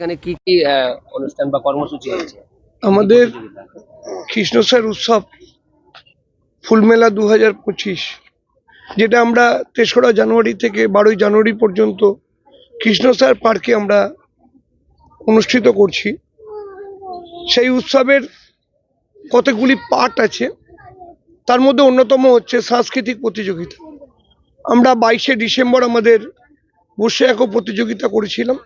এখানে কি কি অনুষ্ঠান বা কর্মসূচি হয়েছে? আমাদের কৃষ্ণসার উৎসব ফুলমেলা দু হাজার পঁচিশ, যেটা আমরা তেসরা জানুয়ারি থেকে বারোই জানুয়ারি পর্যন্ত কৃষ্ণসার পার্কে আমরা অনুষ্ঠিত করছি। সেই উৎসবের কতগুলি পার্ট আছে, তার মধ্যে অন্যতম হচ্ছে সাংস্কৃতিক প্রতিযোগিতা। আমরা বাইশে ডিসেম্বর আমাদের বসে এক প্রতিযোগিতা করেছিলাম।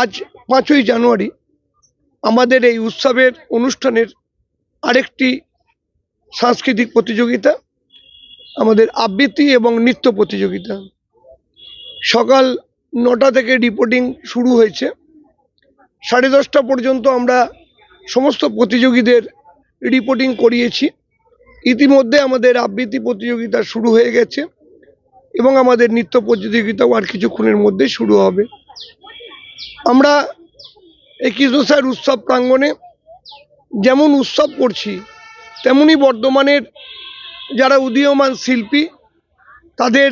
আজ পাঁচই জানুয়ারি আমাদের এই উৎসবের অনুষ্ঠানের আরেকটি সাংস্কৃতিক প্রতিযোগিতা, আমাদের আবৃত্তি এবং নৃত্য প্রতিযোগিতা। সকাল নটা থেকে রিপোর্টিং শুরু হয়েছে। সাড়ে দশটা পর্যন্ত আমরা সমস্ত প্রতিযোগীদের রিপোর্টিং করিয়েছি। ইতিমধ্যে আমাদের আবৃত্তি প্রতিযোগিতা শুরু হয়ে গেছে এবং আমাদের নৃত্য প্রতিযোগিতাও আর কিছুক্ষণের মধ্যে শুরু হবে। আমরা এই কৃষ্ণসার উৎসব প্রাঙ্গণে যেমন উৎসব করছি, তেমনি বর্ধমানের যারা উদীয়মান শিল্পী, তাদের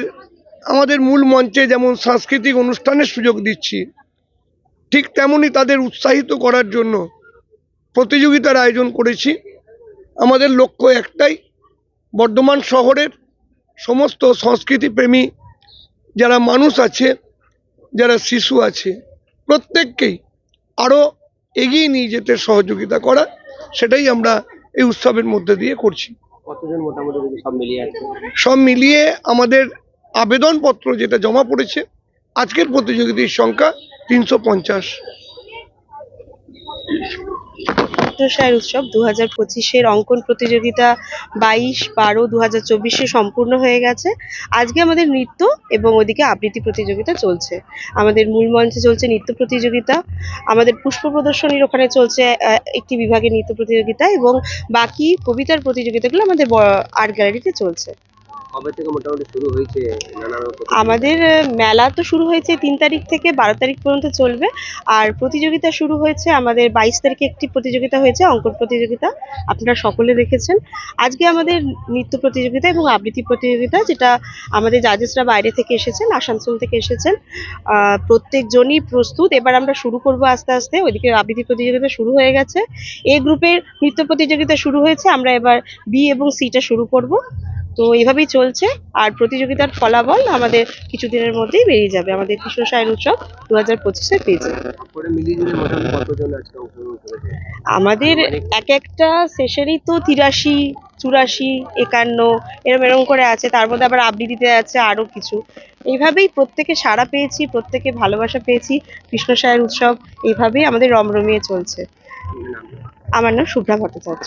আমাদের মূল মঞ্চে যেমন সাংস্কৃতিক অনুষ্ঠানের সুযোগ দিচ্ছি, ঠিক তেমনি তাদের উৎসাহিত করার জন্য প্রতিযোগিতার আয়োজন করেছি। আমাদের লক্ষ্য একটাই, বর্ধমান শহরের সমস্ত সংস্কৃতিপ্রেমী যারা মানুষ আছে, যারা শিশু আছে প্রত্যেককেই আরও এগিয়ে নিয়ে যেতে সহযোগিতা করা সেটাই আমরা এই উৎসবের মধ্যে দিয়ে করছি। সব মিলিয়ে আমাদের আবেদনপত্র যেটা জমা পড়েছে আজকের প্রতিযোগিতার সংখ্যা তিনশো পঞ্চাশ। উৎসব দু হাজার পঁচিশের অঙ্কন প্রতিযোগিতা বাইশ বারো দু হাজার চব্বিশে সম্পূর্ণ হয়ে গেছে। আজকে আমাদের নৃত্য এবং ওদিকে আবৃত্তি প্রতিযোগিতা চলছে। আমাদের মূল মঞ্চে চলছে নৃত্য প্রতিযোগিতা। আমাদের পুষ্প প্রদর্শনীর ওখানে চলছে একটি বিভাগের নৃত্য প্রতিযোগিতা এবং বাকি কবিতার প্রতিযোগিতাগুলো আমাদের আর্ট গ্যালারিতে চলছে। কবে থেকে মোটামুটি শুরু হয়েছে? আমাদের মেলা তো শুরু হয়েছে তিন তারিখ থেকে বারো তারিখ পর্যন্ত চলবে। আর প্রতিযোগিতা শুরু হয়েছে আমাদের বাইশ তারিখে একটি প্রতিযোগিতা হয়েছে, অঙ্কন প্রতিযোগিতা। আপনারা সকলে দেখেছেন। আজকে আমাদের নৃত্য প্রতিযোগিতা এবং আবৃত্তি প্রতিযোগিতা, যেটা আমাদের জাজেসরা বাইরে থেকে এসেছেন, আসানসোল থেকে এসেছেন। প্রত্যেকজনই প্রস্তুত। এবার আমরা শুরু করব আস্তে আস্তে। ওইদিকে আবৃত্তি প্রতিযোগিতা শুরু হয়ে গেছে। এ গ্রুপের নৃত্য প্রতিযোগিতা শুরু হয়েছে। আমরা এবার বি এবং সিটা শুরু করব। তো এইভাবেই চলছে। আর প্রতিযোগিতার ফলাফল আমাদের কিছুদিনের মধ্যেই বেরিয়ে যাবে। আমাদের কৃষ্ণ সায়ন উৎসব দু হাজার পঁচিশের পেজে আমাদের এক একটা সেশনই তো তিরাশি চুরাশি একান্ন এরম এরম করে আছে। তার মধ্যে আবার আবৃত্তিতে আছে আরও কিছু। এইভাবেই প্রত্যেকে সাড়া পেয়েছি প্রত্যেকে ভালোবাসা পেয়েছি। কৃষ্ণ সায়ের উৎসব এইভাবেই আমাদের রমরমিয়ে চলছে। আমার নাম শুভ্রা ভট্টাচার্য।